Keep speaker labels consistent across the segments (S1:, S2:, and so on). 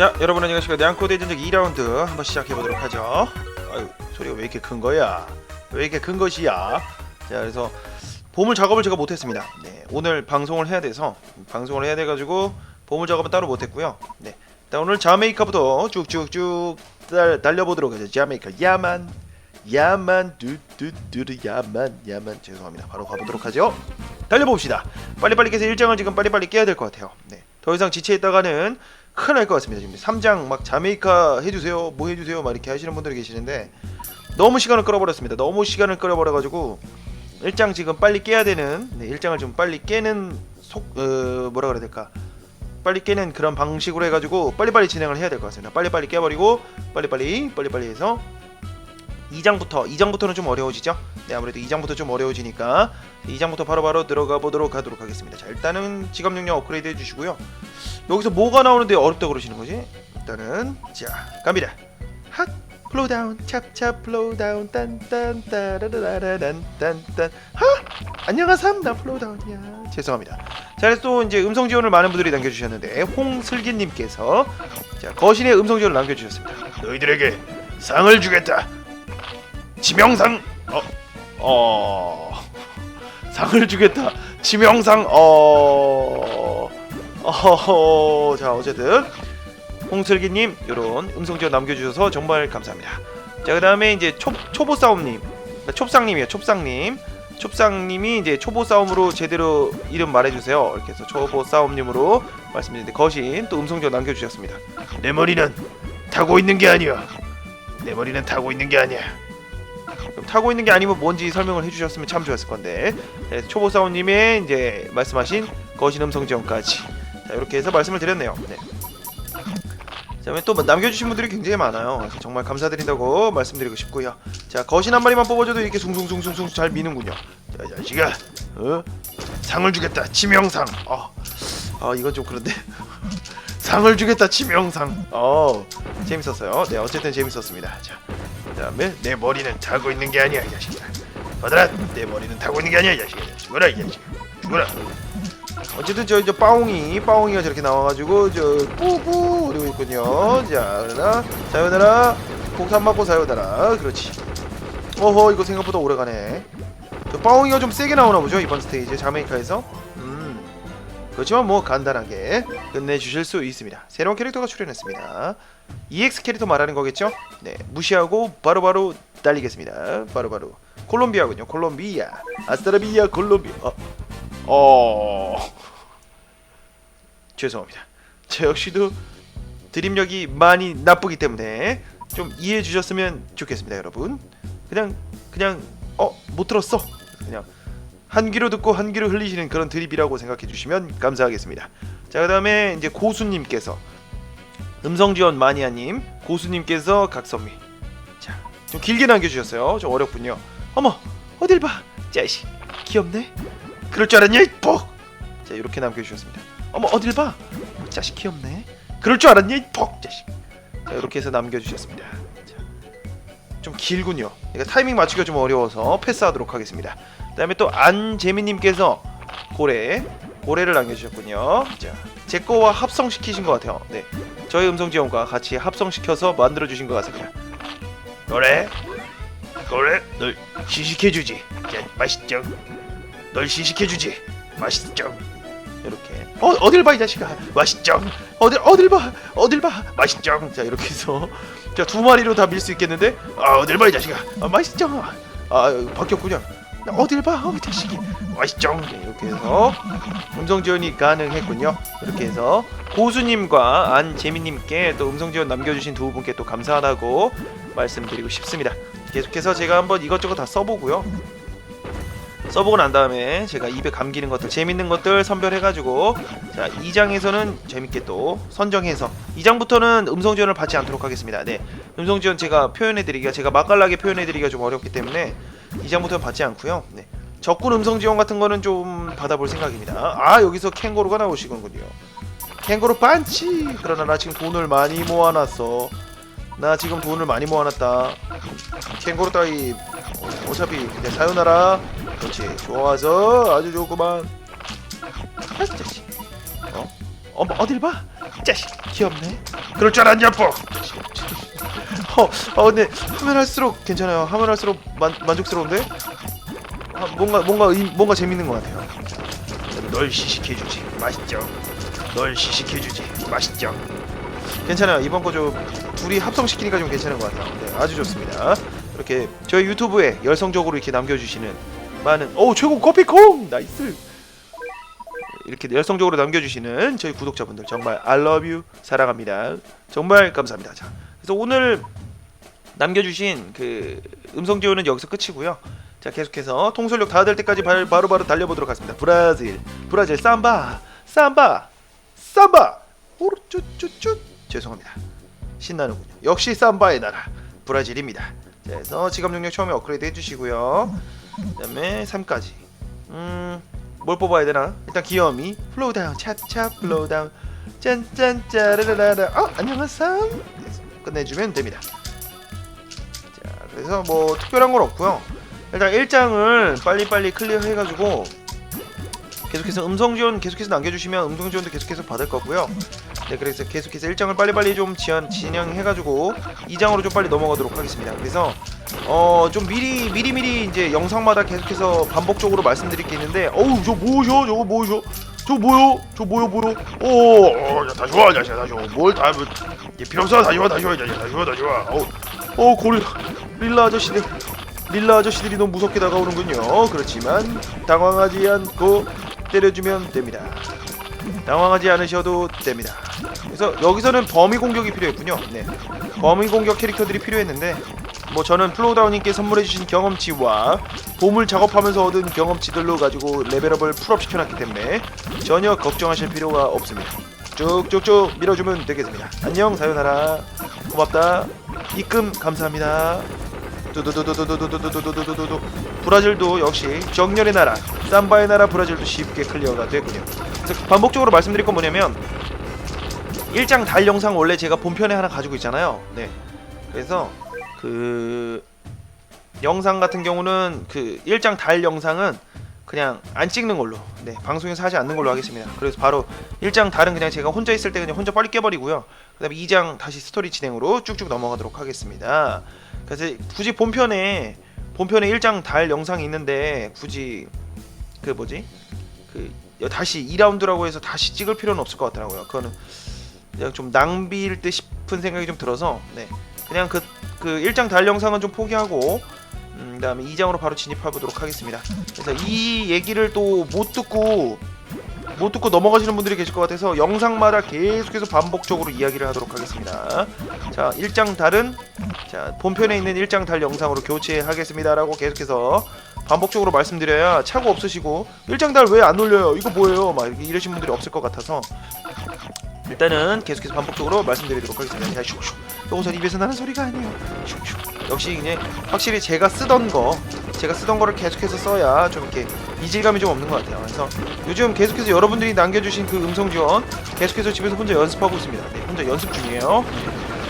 S1: 자 여러분 안녕하십니까. 냥코 대전적 2라운드 한번 시작해보도록 하죠. 아유 소리가 왜 이렇게 큰 거야? 왜 이렇게 큰 것이야? 자 그래서 보물 작업을 제가 못했습니다. 네 오늘 방송을 해야 돼서 방송을 해야 돼가지고 보물 작업은 따로 못했고요. 네 일단 오늘 자메이카부터 쭉쭉쭉 달, 달려보도록 하죠. 자메이카 야만 야만 뚜뚜뚜르 야만 야만. 죄송합니다. 바로 가보도록 하죠. 달려봅시다. 빨리빨리 깨서 일정을 지금 빨리빨리 깨야 될 것 같아요. 네 더 이상 지체했다가는 큰일 날 것 같습니다 지금. 3장 막 자메이카 해주세요 뭐 해주세요 막 이렇게 하시는 분들이 계시는데 너무 시간을 끌어버렸습니다. 너무 시간을 끌어버려가지고 일장 지금 빨리 깨야 되는 네, 일장을 좀 빨리 깨는 속 어, 뭐라 그래야 될까? 빨리 깨는 그런 방식으로 해가지고 빨리빨리 진행을 해야 될 것 같습니다. 빨리빨리 깨버리고 빨리빨리 빨리빨리 해서 2장부터 2장부터는 좀 어려워지죠 네 아무래도 2장부터 좀 어려워지니까 2장부터 바로바로 들어가 보도록 하도록 하겠습니다 자 일단은 직업 능력 업그레이드 해 주시고요 여기서 뭐가 나오는데 어렵다 그러시는 거지? 일단은 자 갑니다. 핫 플로우 다운 찹찹 플로우 다운 딴딴 따라라라란 딴딴 하 안녕하삼 나 플로우 다운이야 죄송합니다. 자 그래서 또 이제 음성 지원을 많은 분들이 남겨주셨는데 홍슬기님께서 자 거신의 음성 지원을 남겨주셨습니다. 너희들에게 상을 주겠다. 지명상 어 어. 상을 주겠다. 지명상 어 어허허 자 어쨌든 홍슬기님 요런 음성 지원 남겨주셔서 정말 감사합니다. 자 그 다음에 이제 초, 초보 싸움님. 그러니까 촉상님이에요 촉상님. 촉상님이 이제 초보 싸움으로 제대로 이름 말해주세요. 이렇게 해서 초보 싸움님으로 말씀드리는데 거신 또 음성 지원 남겨주셨습니다. 내 머리는 타고 있는 게 아니야. 내 머리는 타고 있는 게 아니야 타고 있는 게 아니면 뭔지 설명을 해주셨으면 참 좋았을 건데 네, 초보 싸움님의 이제 말씀하신 거신 음성 지원까지 자 이렇게 해서 말씀을 드렸네요. 네. 자, 또 남겨주신 분들이 굉장히 많아요. 정말 감사드린다고 말씀드리고 싶고요. 자, 거신 한 마리만 뽑아줘도 이렇게 숭숭숭숭숭 잘 미는군요. 자, 자식아, 어? 상을 주겠다. 치명상. 어, 아, 이건 좀 그런데. 상을 주겠다. 치명상. 어, 재밌었어요. 네, 어쨌든 재밌었습니다. 자, 그 다음에 내 머리는 타고 있는 게 아니야, 이 자식아. 받아라. 내 머리는 타고 있는 게 아니야, 이 자식아. 죽어라, 이 자식아. 죽어라. 어쨌든 저 이제 빠옹이 빠옹이가 저렇게 나와가지고 저 뿌뿌 그리고 있군요. 자 그러나 사요나라 폭탄 맞고 사요나라 그렇지. 어허 이거 생각보다 오래가네. 저 빠옹이가 좀 세게 나오나 보죠 이번 스테이지 자메이카에서. 음 그렇지만 뭐 간단하게 끝내주실 수 있습니다. 새로운 캐릭터가 출연했습니다. EX 캐릭터 말하는 거겠죠? 네 무시하고 바로바로 달리겠습니다. 바로 바로 콜롬비아군요. 콜롬비아 아스타라비아 콜롬비아. 어. 어 죄송합니다. 저 역시도 드립력이 많이 나쁘기 때문에 좀 이해해 주셨으면 좋겠습니다, 여러분. 그냥 그냥 어 못 들었어. 그냥 한 귀로 듣고 한 귀로 흘리시는 그런 드립이라고 생각해 주시면 감사하겠습니다. 자 그다음에 이제 고수님께서 음성 지원 마니아님 고수님께서 각선미 자 좀 길게 남겨주셨어요. 좀 어렵군요. 어머 어딜 봐 자식 귀엽네. 그럴 줄 알았냐 이 퍽! 자 이렇게 남겨주셨습니다 어머 어딜 봐 자식 귀엽네 그럴 줄 알았냐 이 퍽! 자식 자 이렇게 해서 남겨주셨습니다 자, 좀 길군요. 이거 타이밍 맞추기가 좀 어려워서 패스하도록 하겠습니다. 그 다음에 또 안재민님께서 고래 고래를 남겨주셨군요. 자 제 거와 합성시키신 것 같아요. 네 저희 음성 지원과 같이 합성시켜서 만들어 주신 것 같습니다. 고래 고래 널 시식해주지. 자 맛있죠? 널 시식해주지. 맛있죠? 이렇게 어 어딜 봐 이 자식아. 맛있죠? 어딜 어딜 봐 어딜 봐. 맛있죠? 자 이렇게 해서. 자 두 마리로 다 밀 수 있겠는데? 아 어딜 봐 이 자식아. 아, 맛있죠? 아 바뀌었군요. 어딜 봐 어, 자식이. 맛있죠? 네, 이렇게 해서. 음성 지원이 가능했군요. 이렇게 해서. 고수님과 안재민님께 또 음성 지원 남겨주신 두 분께 또 감사하다고 말씀드리고 싶습니다. 계속해서 제가 한번 이것저것 다 써보고요 써보고 난 다음에 제가 입에 감기는 것들 재밌는 것들 선별해가지고 자 2장에서는 재밌게 또 선정해서 2장부터는 음성 지원을 받지 않도록 하겠습니다. 네. 음성 지원 제가 표현해드리기가 제가 맛깔나게 표현해드리기가 좀 어렵기 때문에 2장부터는 받지 않고요. 네. 적군 음성 지원 같은 거는 좀 받아볼 생각입니다. 아 여기서 캥거루가 나오시군요. 캥거루 반치 그러나 나 지금 돈을 많이 모아놨어. 나 지금 돈을 많이 모아놨다. 캥거루 따위 어차피 그냥 사요나라 그렇지 좋아서 아주 좋구만 아 자식 어? 어, 어딜 봐? 자식 귀엽네. 그럴 줄 알았냐 뽀. 어, 어 근데 하면 할수록 괜찮아요. 하면 할수록 만, 만족스러운데? 아, 뭔가 뭔가 의- 뭔가 재밌는 것 같아요. 널 시식해주지 맛있죠. 널 시식해주지 맛있죠. 괜찮아요. 이번 거 좀 둘이 합성시키니까 좀 괜찮은 것 같아요. 네, 아주 좋습니다. 이렇게 저희 유튜브에 열성적으로 이렇게 남겨주시는 많은 오 최고 커피콩 나이스. 이렇게 열성적으로 남겨주시는 저희 구독자분들 정말 I love you 사랑합니다. 정말 감사합니다. 자, 그래서 오늘 남겨주신 그 음성 지원은 여기서 끝이고요. 자 계속해서 통솔력 다 될 때까지 바- 바로바로 달려보도록 하겠습니다. 브라질, 브라질 삼바, 삼바, 삼바. 오르쭈쭈쭈 죄송합니다. 신나는군요. 역시 삼바의 나라 브라질입니다. 자, 그래서 지갑 능력 처음에 업그레이드 해주시고요. 그 다음에 3까지. 음, 뭘 뽑아야 되나? 일단 귀여움이 플로우 다운, 차차 플로우 다운, 짠짠 짜라라라. 어 안녕하세요. 끝내주면 됩니다. 자, 그래서 뭐 특별한 건 없고요. 일단 1장을 빨리빨리 클리어 해가지고 계속해서 음성 지원 계속해서 남겨주시면 음성 지원도 계속해서 받을 거고요. 네, 그래서 계속해서 1장을 빨리빨리 좀 지연, 진행해가지고 2장으로 좀 빨리 넘어가도록 하겠습니다. 그래서 어 좀 미리 미리 미리 이제 영상마다 계속해서 반복적으로 말씀드릴 게 있는데 어우 저 뭐셔 저거 뭐셔 저 뭐요? 저 뭐요 뭐요? 오 어, 야, 다시 와 다시 와 다시 와 뭘 다 뭐, 예, 필요 없어. 다시 와 다시 와와 다시 와 다시 와. 어, 어 고릴라 릴라 아저씨들. 릴라 아저씨들이 너무 무섭게 다가오는군요. 그렇지만 당황하지 않고 때려주면 됩니다. 당황하지 않으셔도 됩니다 그래서 여기서는 범위 공격이 필요했군요 네 범위 공격 캐릭터들이 필요했는데 뭐 저는 플로우다운님께 선물해주신 경험치와 보물 작업하면서 얻은 경험치들로 가지고 레벨업을 풀업 시켜놨기 때문에 전혀 걱정하실 필요가 없습니다. 쭉쭉쭉 밀어주면 되겠습니다. 안녕 사요나라 고맙다 입금 감사합니다. 두두두두두두두두두두두두 브라질도 역시 정렬의 나라 삼바의 나라 브라질도 쉽게 클리어가. 그래서 반복적으로 말씀드릴 건 뭐냐면 1장 달 영상 원래 제가 본편에 하나 가지고 있잖아요. 네. 그래서 그 영상 같은 경우는 그 1장 달 영상은 그냥 안 찍는 걸로. 네. 방송에서 하지 않는 걸로 하겠습니다. 그래서 바로 1장 달은 그냥 제가 혼자 있을 때 그냥 혼자 빨리 깨버리고요. 그 다음에 2장 다시 스토리 진행으로 쭉쭉 넘어가도록 하겠습니다. 그래서 굳이 본편에 본편에 1장 달 영상이 있는데 굳이 그 뭐지? 그 다시 2라운드라고 해서 다시 찍을 필요는 없을 것 같더라고요. 그거는 그냥 좀 낭비일 듯 싶은 생각이 좀 들어서 네 그냥 그, 그 1장 달 영상은 좀 포기하고 음, 그 다음에 2장으로 바로 진입해 보도록 하겠습니다. 그래서 이 얘기를 또 못 듣고 못 듣고 넘어가시는 분들이 계실 것 같아서 영상마다 계속해서 반복적으로 이야기를 하도록 하겠습니다. 자, 1장 달은 자, 본편에 있는 1장 달 영상으로 교체하겠습니다 라고 계속해서 반복적으로 말씀드려야 차고 없으시고 1장 달 왜 안 올려요? 이거 뭐예요? 막 이러신 분들이 없을 것 같아서 일단은 계속해서 반복적으로 말씀드리도록 하겠습니다. 자, 슉슉. 요것은 입에서 나는 소리가 아니에요. 슉슉. 역시 이제 확실히 제가 쓰던 거, 제가 쓰던 거를 계속해서 써야 좀 이렇게 이질감이 좀 없는 것 같아요. 그래서 요즘 계속해서 여러분들이 남겨주신 그 음성 지원 계속해서 집에서 혼자 연습하고 있습니다. 네, 혼자 연습 중이에요.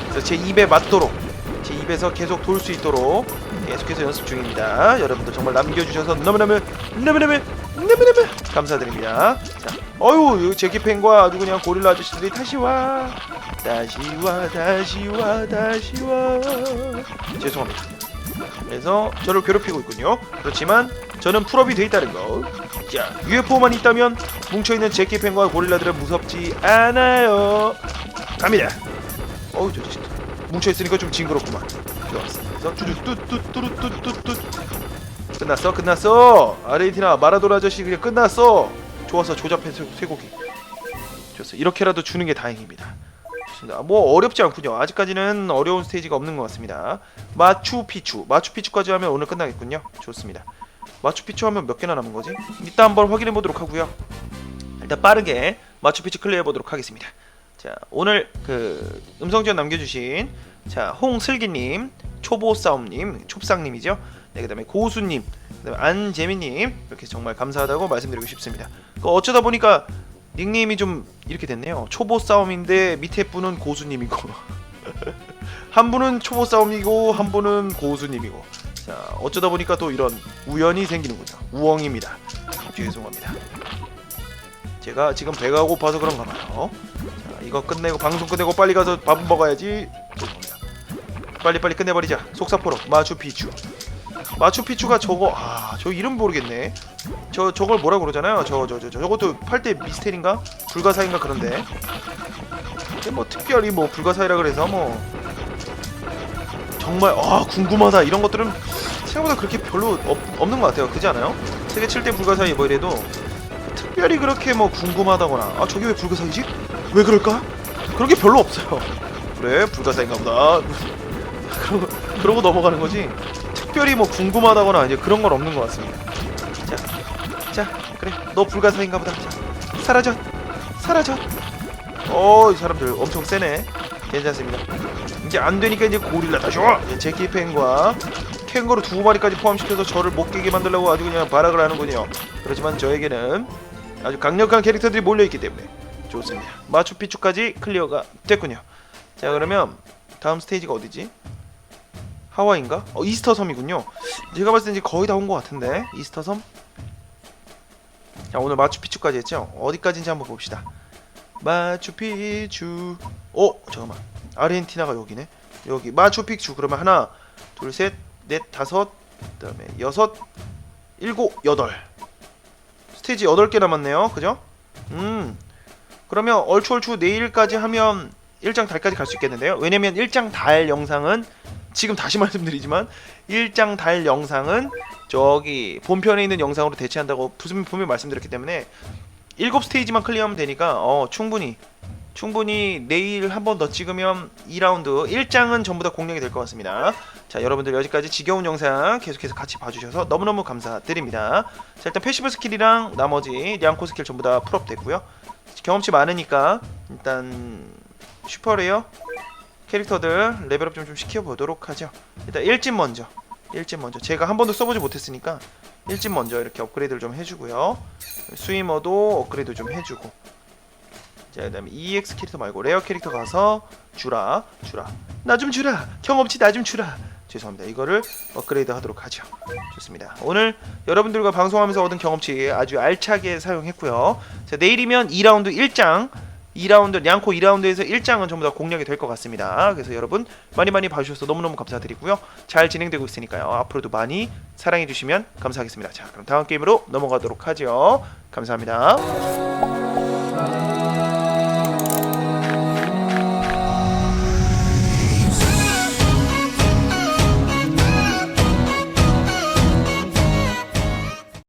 S1: 그래서 제 입에 맞도록, 제 입에서 계속 돌 수 있도록 계속해서 연습 중입니다. 여러분들 정말 남겨주셔서 너무너무 너무너무 너무너무 감사드립니다. 자, 어유 제키팬과 아주 그냥 고릴라 아저씨들이 다시 와, 다시 와, 다시 와, 다시 와. 죄송합니다. 그래서 저를 괴롭히고 있군요. 그렇지만 저는 풀업이 돼 있다는 거. 자, UFO만 있다면 뭉쳐있는 제키팬과 고릴라들은 무섭지 않아요. 갑니다. 어우 저 뭉쳐있으니까 좀 징그럽구만. 좋았어. 그래서 뚜뚜뚜뚜뚜뚜뚜 끝났어? 끝났어? 아르헨티나 마라도나 아저씨 그냥 끝났어. 좋았어 조잡해 쇠- 쇠고기. 좋았어. 이렇게라도 주는 게 다행입니다. 좋습니다. 뭐 어렵지 않군요. 아직까지는 어려운 스테이지가 없는 것 같습니다. 마추피추. 마추피추까지 하면 오늘 끝나겠군요. 좋습니다. 마추피추 하면 몇 개나 남은 거지? 이따 한번 확인해 보도록 하고요. 일단 빠르게 마추피추 클리어 해 보도록 하겠습니다. 자 오늘 그 음성 지원 남겨주신 자 홍슬기님 초보 싸움님 촉상님이죠 네 그다음에 고수님 그다음에 안재민님 이렇게 정말 감사하다고 말씀드리고 싶습니다 그 어쩌다 보니까 닉네임이 좀 이렇게 됐네요 초보 싸움인데 밑에 분은 고수님이고 한 분은 초보 싸움이고 한 분은 고수님이고 자 어쩌다 보니까 또 이런 우연이 생기는군요 우엉입니다 죄송합니다 제가 지금 배가 고파서 그런가 봐요. 자, 이거 끝내고 방송 끝내고 빨리 가서 밥 먹어야지. 죄송합니다. 빨리 빨리 끝내버리자. 속사포로 마추피추. 마추피추가 저거 아 저 이름 모르겠네. 저 저걸 뭐라 그러잖아요. 저저저 저, 저 것도 팔 때 미스테리인가 불가사인가 그런데. 근데 뭐 특별히 뭐 불가사이라 그래서 뭐 정말 아 궁금하다 이런 것들은 생각보다 그렇게 별로 없, 없는 것 같아요. 그지 않아요? 세계 7대 불가사의 뭐 이래도 특별히 그렇게 뭐 궁금하다거나 아 저게 왜 불가사이지? 왜 그럴까? 그런 게 별로 없어요. 그래 불가사인가 보다. 그러고 그러고 넘어가는 거지. 특별히 뭐 궁금하다거나 이제 그런 건 없는 것 같습니다. 자, 자 그래 너 불가사인가 보다. 자, 사라져, 사라져. 어, 이 사람들 엄청 세네. 괜찮습니다. 이제 안 되니까 이제 고릴라 다시 와. 예, 제키 팬과 캥거루 두 마리까지 포함시켜서 저를 못 깨게 만들려고 아주 그냥 발악을 하는군요. 그렇지만 저에게는 아주 강력한 캐릭터들이 몰려 있기 때문에 좋습니다. 마추피추까지 클리어가 됐군요. 자 그러면 다음 스테이지가 어디지? 하와이인가? 어 이스터 섬이군요. 제가 봤을 때 이제 거의 다 온 것 같은데 이스터 섬. 자 오늘 마추피추까지 했죠. 어디까지인지 한번 봅시다. 마추피추. 어 잠깐만. 아르헨티나가 여기네. 여기 마추픽추 그러면 하나, 둘, 셋, 넷, 다섯, 그다음에 여섯, 일곱, 여덟. 스테이지 여덟 개 남았네요. 그죠? 음. 그러면 얼추 얼추 내일까지 하면 일장 달까지 갈 수 있겠는데요. 왜냐면 일장 달 영상은 지금 다시 말씀드리지만 일장 달 영상은 저기 본편에 있는 영상으로 대체한다고 분명 분명 말씀드렸기 때문에 일곱 스테이지만 클리어하면 되니까 어 충분히 충분히 내일 한 번 더 찍으면 2라운드 1장은 전부 다 공략이 될 것 같습니다. 자, 여러분들 여기까지 지겨운 영상 계속해서 같이 봐주셔서 너무너무 감사드립니다. 자, 일단 패시브 스킬이랑 나머지 량코 스킬 전부 다 풀업 됐고요. 경험치 많으니까 일단 슈퍼레어 캐릭터들 레벨업 좀, 좀 시켜보도록 하죠. 일단 일진 먼저. 일진 먼저. 제가 한 번도 써보지 못했으니까 일진 먼저 이렇게 업그레이드를 좀 해주고요. 스위머도 업그레이드 좀 해주고. 자 그다음에 EX 캐릭터 말고 레어 캐릭터 가서 주라 주라 나 좀 주라 경험치 나 좀 주라 죄송합니다 이거를 업그레이드 하도록 하죠 좋습니다 오늘 여러분들과 방송하면서 얻은 경험치 아주 알차게 사용했고요 자 내일이면 2라운드 1장 2라운드 냥코 2라운드에서 1장은 전부 다 공략이 될 것 같습니다. 그래서 여러분 많이 많이 봐주셔서 너무너무 감사드리고요. 잘 진행되고 있으니까요. 앞으로도 많이 사랑해 주시면 감사하겠습니다. 자 그럼 다음 게임으로 넘어가도록 하죠. 감사합니다